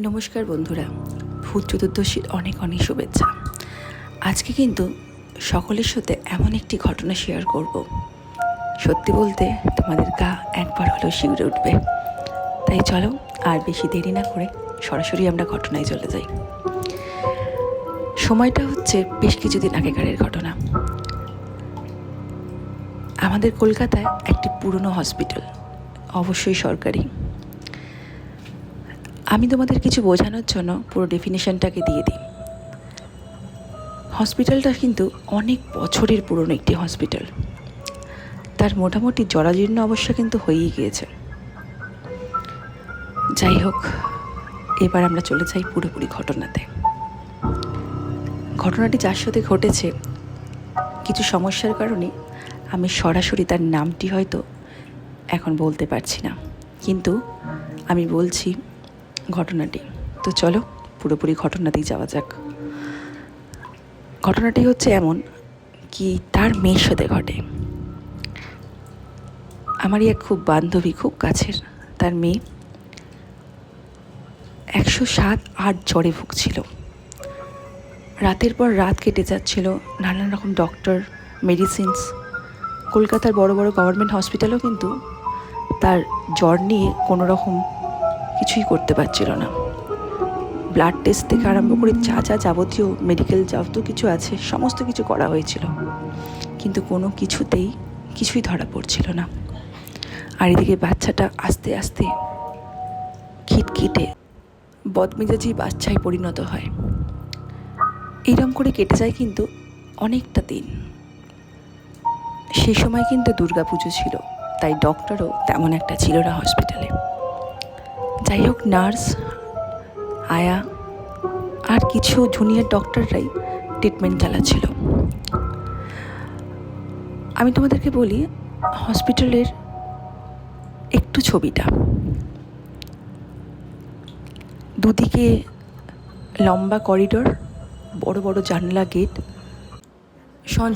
নমস্কার বন্ধুরা, ভূত চতুর্দশীর অনেক অনেক শুভেচ্ছা। আজকে কিন্তু সকলের সাথে এমন একটি ঘটনা শেয়ার করব। সত্যি বলতে তোমাদের গা একবার হলেও শিউরে উঠবে। তাই চলো আর বেশি দেরি না করে সরাসরি আমরা ঘটনায় চলে যাই। সময়টা হচ্ছে বেশ কিছুদিন আগেকারের ঘটনা। আমাদের কলকাতায় একটি পুরনো হসপিটাল অবশ্যই সরকারি। আমি তোমাদের কিছু বোঝানোর জন্য পুরো ডেফিনেশনটাকে দিয়ে দিই। হসপিটালটা কিন্তু অনেক বছরের পুরনো একটি হসপিটাল। তার মোটামুটি জরাজীর্ণ অবস্থা কিন্তু হয়েই গিয়েছে। যাই হোক, এবার আমরা চলে যাই পুরোপুরি ঘটনাতে। ঘটনাটি যার সাথে ঘটেছে, কিছু সমস্যার কারণে আমি সরাসরি তার নামটি হয়তো এখন বলতে পারছি না। কিন্তু আমি বলছি ঘটনাটি। তো চলো, পুরোপুরি ঘটনাতেই যাওয়া যাক। ঘটনাটি হচ্ছে এমন কি তার মেয়ের সাথে ঘটে। আমারই এক খুব বান্ধবী, খুব কাছের, তার মেয়ে একশো সাত আট জ্বরে ভুগছিল। রাতের পর রাত কেটে যাচ্ছিল নানান রকম ডক্টর, মেডিসিনস। কলকাতার বড় বড় গভর্নমেন্ট হসপিটালও কিন্তু তার জ্বর নিয়ে কোনো রকম কিছুই করতে পারছিল না। ব্লাড টেস্ট থেকে আরম্ভ করে যা যা যাবতীয় মেডিকেল যত কিছু আছে, সমস্ত কিছু করা হয়েছিল। কিন্তু কোনো কিছুতেই কিছুই ধরা পড়ছিল না। আর এদিকে বাচ্চাটা আস্তে আস্তে খিটখিটে বদমেজাজি বাচ্চায় পরিণত হয়। এইরকম করে কেটে যায় কিন্তু অনেকটা দিন। সেই সময় কিন্তু দুর্গাপুজো ছিল, তাই ডক্টরও তেমন একটা ছিল না হসপিটালে যাই হোক, নার্স, আয়া আর কিছু জুনিয়র ডক্টররাই ট্রিটমেন্ট চালাচ্ছিল। আমি তোমাদেরকে বলি হসপিটালের একটু ছবিটা। দুদিকে লম্বা করিডোর বড় বড় জানলা গেট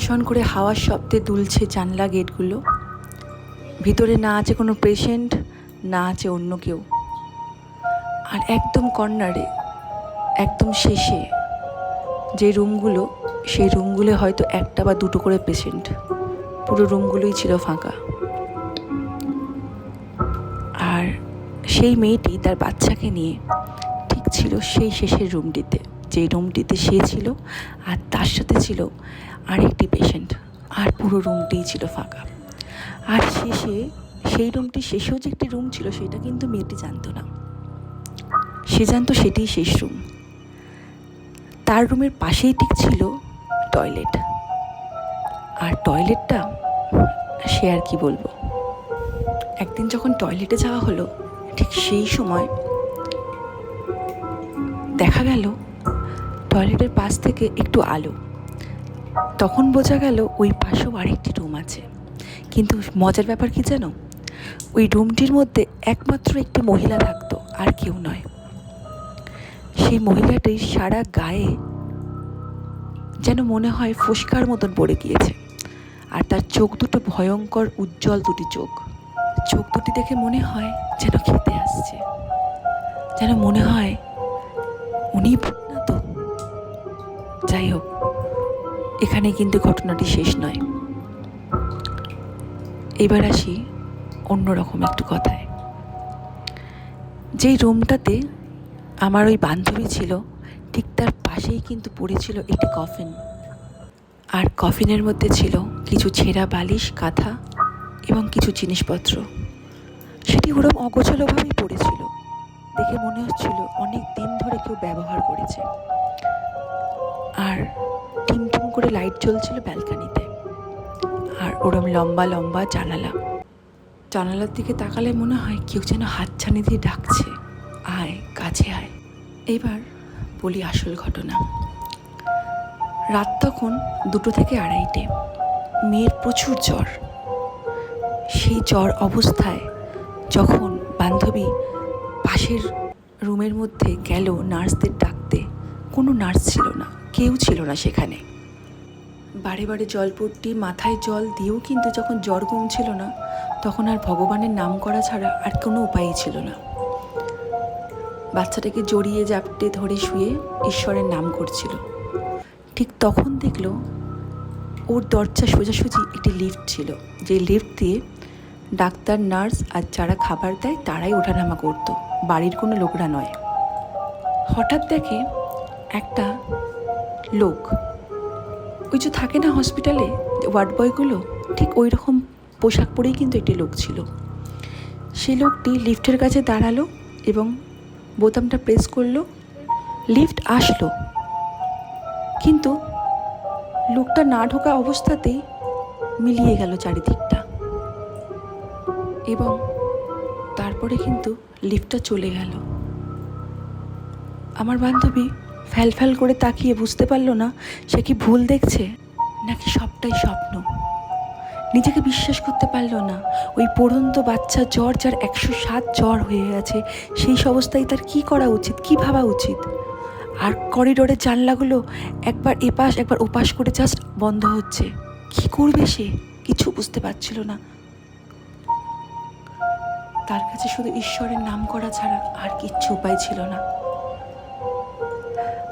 শন করে হাওয়ার শব্দে দুলছে জানলা গেটগুলো ভিতরে না আছে কোনো পেশেন্ট না আছে অন্য কেউ। আর একদম কর্নারে, একদম শেষে যে রুমগুলো, সেই রুমগুলো হয়তো একটা বা দুটো করে পেশেন্ট পুরো রুমগুলোই ছিল ফাঁকা। আর সেই মেয়েটি তার বাচ্চাকে নিয়ে ঠিক ছিল সেই শেষের রুমটিতে, যে রুমটিতে সে ছিল আর তার সাথে ছিল আরেকটি পেশেন্ট আর পুরো রুমটিই ছিল ফাঁকা। আর শেষে সেই রুমটি শেষেও যে একটি রুম ছিল, সেটা কিন্তু মেয়েটি জানতো না। সে জানতো সেটিই শেষ রুম। তার রুমের পাশেই ঠিক ছিল টয়লেট। আর টয়লেটটা, সে আর কি বলব? একদিন যখন টয়লেটে যাওয়া হলো, ঠিক সেই সময় দেখা গেল টয়লেটের পাশ থেকে একটু আলো। তখন বোঝা গেল ওই পাশেও আরেকটি রুম আছে। কিন্তু মজার ব্যাপার কি জানো? ওই রুমটির মধ্যে একমাত্র একটি মহিলা থাকতো আর কেউ নয়। সেই মহিলাটির সারা গায়ে যেন মনে হয় ফুসকার মতন পড়ে গিয়েছে। আর তার চোখ দুটো ভয়ঙ্কর, উজ্জ্বল দুটি চোখ। চোখ দুটি দেখে মনে হয় যেন খেতে আসছে। যেন মনে হয় উনি না তো যাই হোক এখানে কিন্তু ঘটনাটি শেষ নয়। এবার আসি অন্যরকম একটু কথায়। যেই রুমটাতে আমার ওই বান্ধবী ছিল, ঠিক তার পাশেই কিন্তু পড়েছিল একটি কফিন আর কফিনের মধ্যে ছিল কিছু ছেঁড়া বালিশ, কাঁথা এবং কিছু জিনিসপত্র। সেটি ওরম অগোছালোভাবেই পড়েছিল। দেখে মনে হচ্ছিল অনেক দিন ধরে কেউ ব্যবহার করেছে। আর টিমটিম করে লাইট জ্বলছিল ব্যালকানিতে। আর ওরম লম্বা লম্বা জানালা। জানালার দিকে তাকালে মনে হয় কেউ যেন হাতছানি দিয়ে ডাকছে। আয়, কাছে আয়। এবার বলি আসল ঘটনা। রাত তখন দুটো থেকে আড়াইটে। মেয়ের প্রচুর জ্বর। সেই জ্বর অবস্থায় যখন বান্ধবী পাশের রুমের মধ্যে গেল নার্সদের ডাকতে, কোনো নার্স ছিল না, কেউ ছিল না সেখানে। বারে বারে জলপট্টি, মাথায় জল দিয়েও কিন্তু যখন জ্বর কমছিল না, তখন আর ভগবানের নাম করা ছাড়া আর কোনো উপায়ই ছিল না। বাচ্চাটাকে জড়িয়ে জাপটে ধরে শুয়ে ঈশ্বরের নাম করছিল। ঠিক তখন দেখল ওর দরজা সোজাসুজি একটি লিফট ছিল। যে লিফট দিয়ে ডাক্তার, নার্স আর যারা খাবার দেয় তারাই ওঠানামা করতো। বাড়ির কোনো লোকরা নয়। হঠাৎ দেখে একটা লোক। ওই যে থাকে না হসপিটালে ওয়ার্ড বয়গুলো, ঠিক ওই রকম পোশাক পরেই কিন্তু একটি লোক ছিল। সেই লোকটি লিফটের কাছে দাঁড়াল এবং বোতামটা প্রেস করল লিফট আসলো। কিন্তু লোকটা না ঢোকা অবস্থাতেই মিলিয়ে গেল চারিদিকটা। এবং তারপরে কিন্তু লিফটটা চলে গেল। আমার বান্ধবী ফ্যাল ফ্যাল করে তাকিয়ে বুঝতে পারল না, সে কি ভুল দেখছে, নাকি সবটাই স্বপ্ন। নিজেকে বিশ্বাস করতে পারল না। ওই পড়ন্ত বাচ্চা জ্বর যার একশো সাত জ্বর হয়ে গেছে, সেই অবস্থায় তার কি করা উচিত, কি ভাবা উচিত? আর করিডোরের জানলাগুলো একবার এপাশ একবার ওপাশ করে জাস্ট বন্ধ হচ্ছে। কি করবে সে? কিছু বুঝতে পারছিল না। তার কাছে শুধু ঈশ্বরের নাম করা ছাড়া আর কিচ্ছু উপায় ছিল না।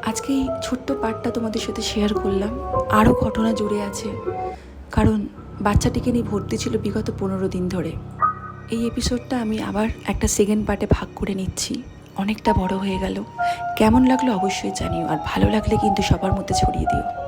আজকে এই ছোট্ট পাঠটা তোমাদের সাথে শেয়ার করলাম। আরও ঘটনা জুড়ে আছে। কারণ বাচ্চাটিকে নিয়ে ভর্তি ছিল বিগত পনেরো দিন ধরে। এই এপিসোডটা আমি আবার একটা সেকেন্ড পার্টে ভাগ করে নিচ্ছি। অনেকটা বড় হয়ে গেল। কেমন লাগল অবশ্যই জানিও, আর ভালো লাগলে কিন্তু সবার মধ্যে ছড়িয়ে দিও।